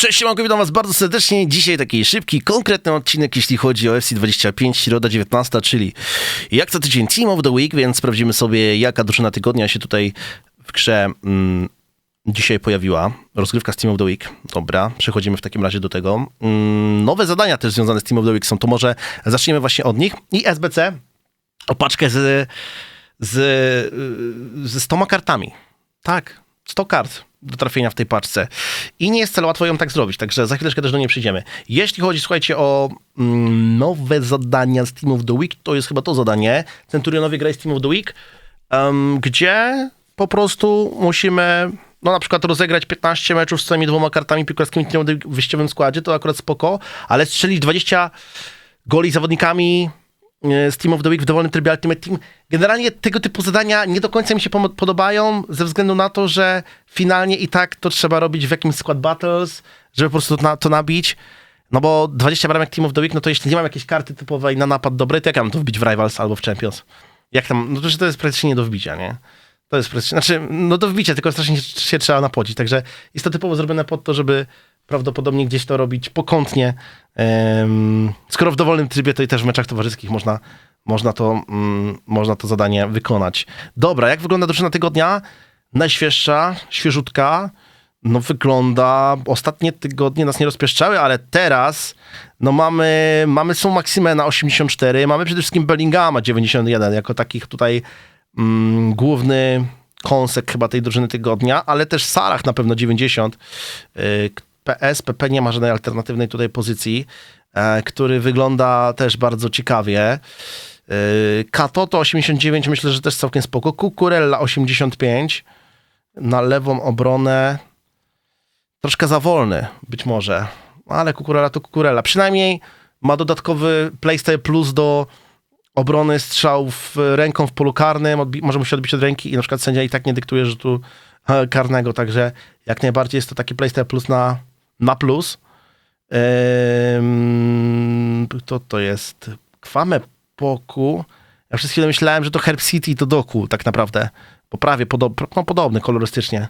Cześć, siemanko, witam was bardzo serdecznie. Dzisiaj taki szybki, konkretny odcinek, jeśli chodzi o FC25, środa 19, czyli jak co tydzień Team of the Week, więc sprawdzimy sobie, jaka drużyna tygodnia się tutaj w grze mm, dzisiaj pojawiła. Rozgrywka z Team of the Week. Dobra, przechodzimy w takim razie do tego. Mm, nowe zadania też związane z Team of the Week są, to może zaczniemy właśnie od nich. I SBC, opaczkę z, z, ze 100 kartami. Tak, 100 kart do trafienia w tej paczce. I nie jest wcale łatwo ją tak zrobić, także za chwileczkę też do niej przyjdziemy. Jeśli chodzi, słuchajcie, o mm, nowe zadania z Team of the Week, to jest chyba to zadanie. Centurionowie graj z Team of the Week, em, gdzie po prostu musimy no na przykład rozegrać 15 meczów z tymi dwoma kartami piłkarskimi w wyjściowym składzie, to akurat spoko, ale strzelić 20 goli zawodnikami z Team of the Week w dowolnym trybie Ultimate Team. Generalnie tego typu zadania nie do końca mi się podobają, ze względu na to, że finalnie i tak to trzeba robić w jakimś Squad Battles, żeby po prostu to, na, to nabić. No bo 20 bramek Team of the Week, no to jeśli nie mam jakiejś karty typowej na napad dobrej, to jak ja mam to wbić w Rivals albo w Champions? Jak tam? No to, że to jest praktycznie nie do wbicia, nie? To jest praktycznie, znaczy, no do wbicia, tylko strasznie się, się trzeba napocić. Także jest to typowo zrobione pod to, żeby prawdopodobnie gdzieś to robić pokątnie. Skoro w dowolnym trybie, to i też w meczach towarzyskich można, można, to, mm, można to zadanie wykonać. Dobra, jak wygląda drużyna tygodnia? Najświeższa, świeżutka. No wygląda, ostatnie tygodnie nas nie rozpieszczały, ale teraz no mamy, mamy są Maximena 84, mamy przede wszystkim Bellingama 91, jako takich tutaj mm, główny kąsek chyba tej drużyny tygodnia, ale też Sarach na pewno 90. Y, PS, PP nie ma żadnej alternatywnej tutaj pozycji, e, który wygląda też bardzo ciekawie. Kato to 89, myślę, że też całkiem spoko. Kukurella 85 na lewą obronę. Troszkę za wolny, być może, ale Kukurella to Kukurella. Przynajmniej ma dodatkowy playstyle plus do obrony strzałów ręką w polu karnym, odbi- może się odbić od ręki i na przykład sędzia i tak nie dyktuje rzutu karnego, także jak najbardziej jest to taki playstyle plus na, na plus. Kto to jest? Kwame Poku. Ja przez chwilę myślałem, że to Herb City to Doku tak naprawdę, bo prawie podob, no, podobny kolorystycznie.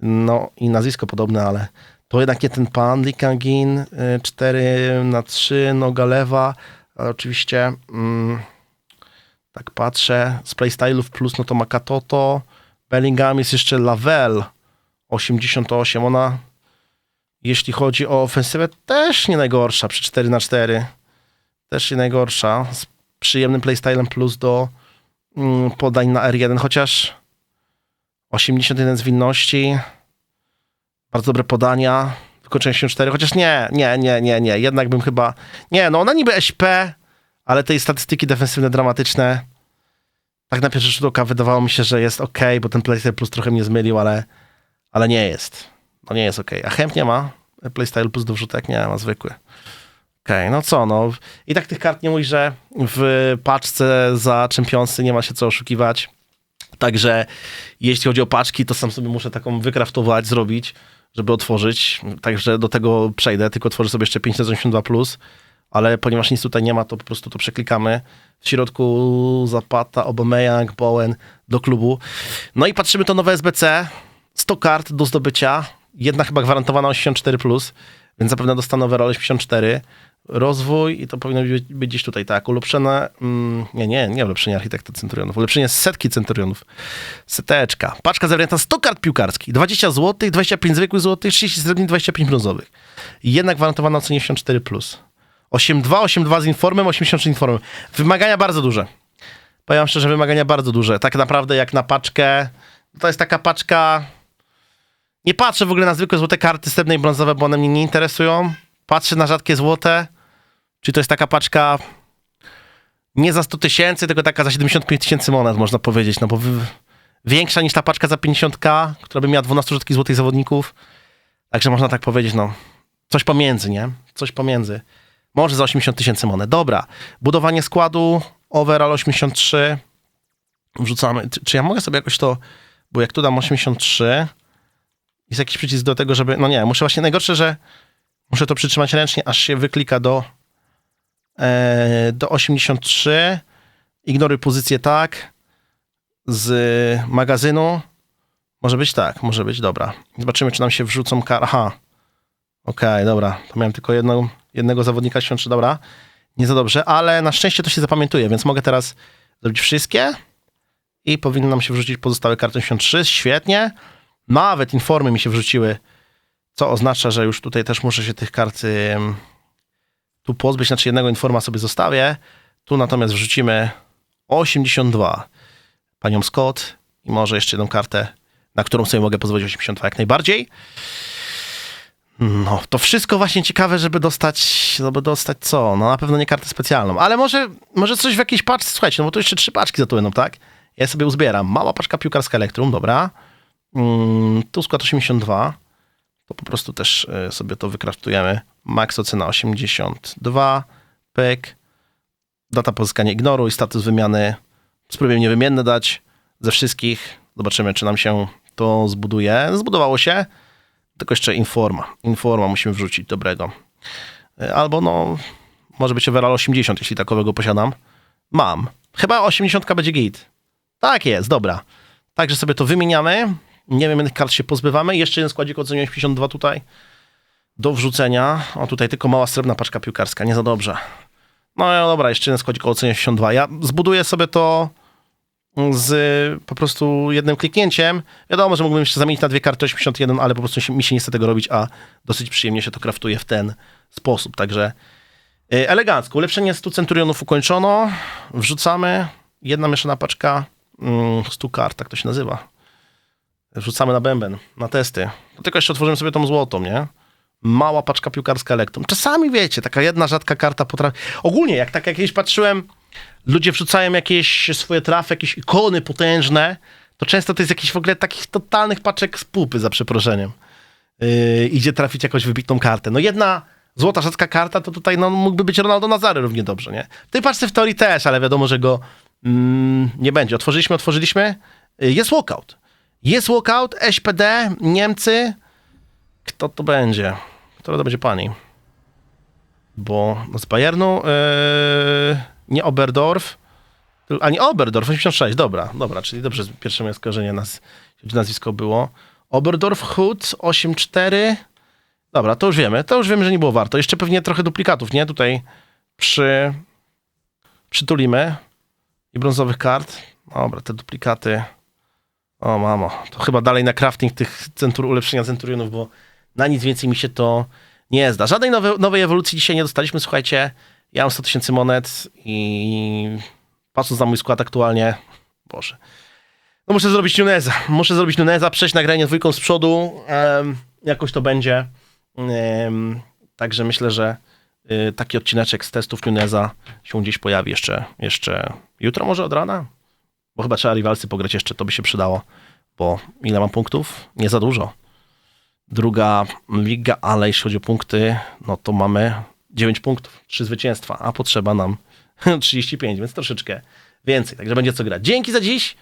No i nazwisko podobne, ale to jednak nie ten pan. Likangin 4 na 3, noga lewa, ale oczywiście... Mm, tak patrzę, z playstylów plus, no to ma Katoto, Bellingham jest jeszcze Lavelle 88, ona jeśli chodzi o ofensywę też nie najgorsza przy 4 na 4 też nie najgorsza, z przyjemnym playstylem plus do mm, podań na R1, chociaż 81 zwinności, bardzo dobre podania, wykończenie 4, chociaż nie, nie, nie, nie, nie, jednak bym chyba, nie, no ona niby SP, ale tej statystyki defensywne dramatyczne. Tak na pierwszy rzut oka wydawało mi się, że jest ok, bo ten playstyle plus trochę mnie zmylił, ale, ale nie jest. No nie jest ok. A chętnie ma playstyle plus do wrzutek? Nie, ma zwykły. Okej, no co, no. I tak tych kart nie mój, że w paczce za czempionsy nie ma się co oszukiwać. Także jeśli chodzi o paczki, to sam sobie muszę taką wykraftować, zrobić, żeby otworzyć. Także do tego przejdę, tylko otworzę sobie jeszcze 582+. Plus ale ponieważ nic tutaj nie ma, to po prostu to przeklikamy. W środku Zapata, Aubameyang, Bowen do klubu. No i patrzymy to nowe SBC. 100 kart do zdobycia. Jedna chyba gwarantowana 84+, plus, więc zapewne dostanę overall 84. Rozwój i to powinno być, być gdzieś tutaj, tak. Ulepszone, mm, nie, nie, nie ulepszenie architekta centurionów, ulepszenie setki centurionów. Seteczka. Paczka zawierająca 100 kart piłkarskich, 20 zł, 25 zwykłych złotych, 30 srebrnych, 25 brązowych. Jedna gwarantowana o cenie 84+. Plus. 8-2, 8-2 z informem, 83 z informem. Wymagania bardzo duże. Powiem szczerze, wymagania bardzo duże. Tak naprawdę jak na paczkę, to jest taka paczka... Nie patrzę w ogóle na zwykłe złote karty srebrne i brązowe, bo one mnie nie interesują. Patrzę na rzadkie złote, czyli to jest taka paczka nie za 100 tysięcy, tylko taka za 75 tysięcy monet, można powiedzieć, no bo większa niż ta paczka za 50k, która by miała 12 rzadkich złotych zawodników. Także można tak powiedzieć, no, coś pomiędzy, nie? Coś pomiędzy. Może za 80 tysięcy monet. Dobra. Budowanie składu, overall 83. Wrzucamy. Czy, czy ja mogę sobie jakoś to, bo jak tu dam 83, jest jakiś przycisk do tego, żeby, no nie, muszę właśnie, najgorsze, że muszę to przytrzymać ręcznie, aż się wyklika do, e, do 83. Ignoruj pozycję tak. Z magazynu. Może być tak, może być, dobra. Zobaczymy, czy nam się wrzucą kar... Aha. Okej, dobra. To miałem tylko jedną, jednego zawodnika świątrzy, dobra. Nie za dobrze, ale na szczęście to się zapamiętuje, więc mogę teraz zrobić wszystkie i powinno nam się wrzucić pozostałe karty świąt 3. Świetnie. Nawet informy mi się wrzuciły, co oznacza, że już tutaj też muszę się tych kart tu pozbyć, znaczy jednego informa sobie zostawię. Tu natomiast wrzucimy 82 panią Scott i może jeszcze jedną kartę, na którą sobie mogę pozwolić 82 jak najbardziej. No, to wszystko właśnie ciekawe, żeby dostać, żeby dostać co? No na pewno nie kartę specjalną, ale może, może coś w jakiejś paczce, słuchajcie, no bo to jeszcze trzy paczki za to będą, tak? Ja sobie uzbieram. Mała paczka piłkarska Elektrum, dobra. Tu skład 82. To po prostu też y, sobie to wykraftujemy. Max ocena 82. Pyk. Data pozyskania ignoru i status wymiany. Spróbujemy niewymienne dać ze wszystkich. Zobaczymy, czy nam się to zbuduje. Zbudowało się. Tylko jeszcze informa. Informa musimy wrzucić dobrego. Y, Albo no, może być overall 80, jeśli takowego posiadam. Mam. Chyba 80 będzie git. Tak jest, dobra. Także sobie to wymieniamy. Nie wiem, jakich kart się pozbywamy. Jeszcze jeden składzik oceniłem 52 tutaj do wrzucenia. O, tutaj tylko mała srebrna paczka piłkarska, nie za dobrze. No dobra, jeszcze jeden składzik oceniłem 82. Ja zbuduję sobie to z po prostu jednym kliknięciem. Wiadomo, że mógłbym jeszcze zamienić na dwie karty 81, ale po prostu mi się nie chce tego robić, a dosyć przyjemnie się to kraftuje w ten sposób. Także y, elegancko. Ulepszenie 100 centurionów ukończono. Wrzucamy. Jedna mieszana paczka mm, 100 kart, tak to się nazywa. Wrzucamy na bęben, na testy. To tylko jeszcze otworzymy sobie tą złotą, nie? Mała paczka piłkarska Elektrum. Czasami wiecie, taka jedna rzadka karta potrafi... Ogólnie, jak tak jak kiedyś patrzyłem, ludzie wrzucają jakieś swoje trafy, jakieś ikony potężne, to często to jest jakiś w ogóle takich totalnych paczek z pupy, za przeproszeniem. Yy, idzie trafić jakąś wybitną kartę. No jedna złota rzadka karta, to tutaj no, mógłby być Ronaldo Nazary równie dobrze, nie? W tej w teorii też, ale wiadomo, że go mm, nie będzie. Otworzyliśmy, otworzyliśmy. Yy, Jest walkout. Jest walkout, SPD, Niemcy. Kto to będzie? Kto to będzie pani? Bo z Bayernu yy, nie Oberdorf, tyl- a nie Oberdorf, 86, dobra, dobra, czyli dobrze, pierwsze moje skojarzenie nas, nazwisko było. Oberdorf, Hood, 84. Dobra, to już wiemy, to już wiemy, że nie było warto. Jeszcze pewnie trochę duplikatów, nie? Tutaj przy, przytulimy i brązowych kart. Dobra, te duplikaty. O mamo, to chyba dalej na crafting tych centur, ulepszenia centurionów, bo na nic więcej mi się to nie zda. Żadnej nowe, nowej ewolucji dzisiaj nie dostaliśmy, słuchajcie. Ja mam 100 tysięcy monet i patrząc na mój skład aktualnie, Boże. No muszę zrobić Nuneza. Muszę zrobić Nuneza, przejść nagranie dwójką z przodu. jakoś to będzie. Także myślę, że y, taki odcineczek z testów Nuneza się gdzieś pojawi jeszcze, jeszcze jutro może od rana? Bo chyba trzeba rivalsy pograć jeszcze, to by się przydało. Bo ile mam punktów? Nie za dużo. Druga liga, ale jeśli chodzi o punkty, no to mamy 9 punktów, 3 zwycięstwa, a potrzeba nam 35, więc troszeczkę więcej. Także będzie co grać. Dzięki za dziś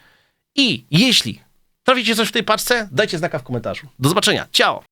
i jeśli traficie coś w tej paczce, dajcie znaka w komentarzu. Do zobaczenia. Ciao!